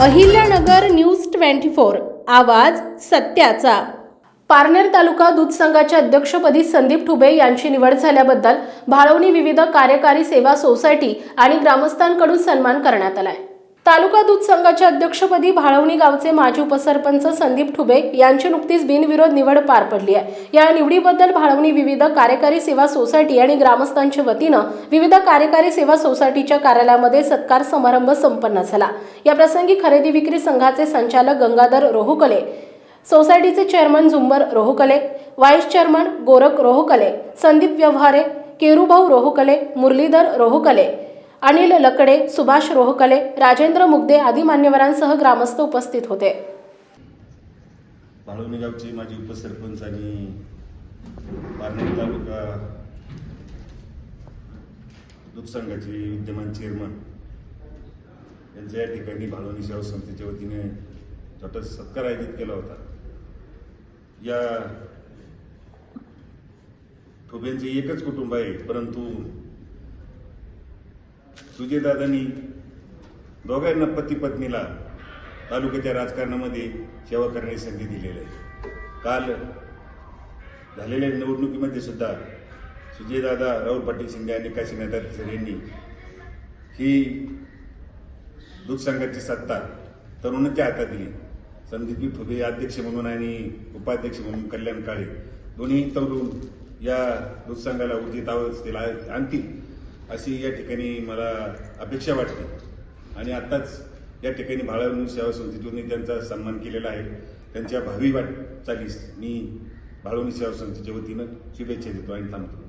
Ahilyanagar news twenty four आवाज सत्याचा. पारनेर तालुका दूध संघाच्या अध्यक्षपदी संदीप ठुबे यांची निवड झाल्याबद्दल भाळवणी विविध कार्यकारी सेवा सोसायटी आणि ग्रामस्थांकडून सन्मान करण्यात आलाय. तालुका दूध संघाच्या अध्यक्षपदी भाळवणी गावचे माजी उपसरपंच संदीप ठुबे यांची नुकतीच बिनविरोध निवड पार पडली आहे. या निवडीबद्दल भाळवणी विविध कार्यकारी सेवा सोसायटी आणि ग्रामस्थांच्या वतीनं विविध कार्यकारी सेवा सोसायटीच्या कार्यालयामध्ये सत्कार समारंभ संपन्न झाला. या प्रसंगी खरेदी विक्री संघाचे संचालक गंगाधर रोहुकले सोसायटीचे chairman Zumbar Rohukale vice chairman Gorakh Rohukale Sandeep Vyavahare Kerubhau Rohukale Muralidhar Rohukale Anil Lakade Subhash Rohakale Rajendra Mugade आदी मान्यवरांसह ग्रामस्थ उपस्थित होते. भाळवणी गावचे माजी उपसरपंच आणि पारनेर तालुका लोकसंघाचे विद्यमान चेअरमन यांच्या या ठिकाणी भालवणी सेवा संस्थेच्या वतीने छोटा सत्कार आयोजित केला होता. या ठोब्यांचे एकच कुटुंब आहे परंतु सुजयदादांनी दोघांना पती पत्नीला तालुक्याच्या राजकारणामध्ये सेवा करण्याची संधी दिलेली आहे. काल झालेल्या निवडणुकीमध्ये सुद्धा सुजयदादा राहुल पाटील शिंदे आणि काशीनाथ सर यांनी ही दूध संघाची सत्ता तरुणांच्या हातात दिली. संदीपजी ठोबे अध्यक्ष म्हणून आणि उपाध्यक्ष म्हणून कल्याण काळे दोन्ही तरुण या दूध संघाला उर्जित अवस्थेला आणतील. अशी या ठिकाणी मला अपेक्षा वाटते आणि आत्ताच या ठिकाणी भाळवणी सेवा संस्थेतून त्यांचा सन्मान केलेला आहे. त्यांच्या भावी वाटचालीस मी भाळवणी सेवा संस्थेच्या वतीनं शुभेच्छा देतो आणि थांबतो.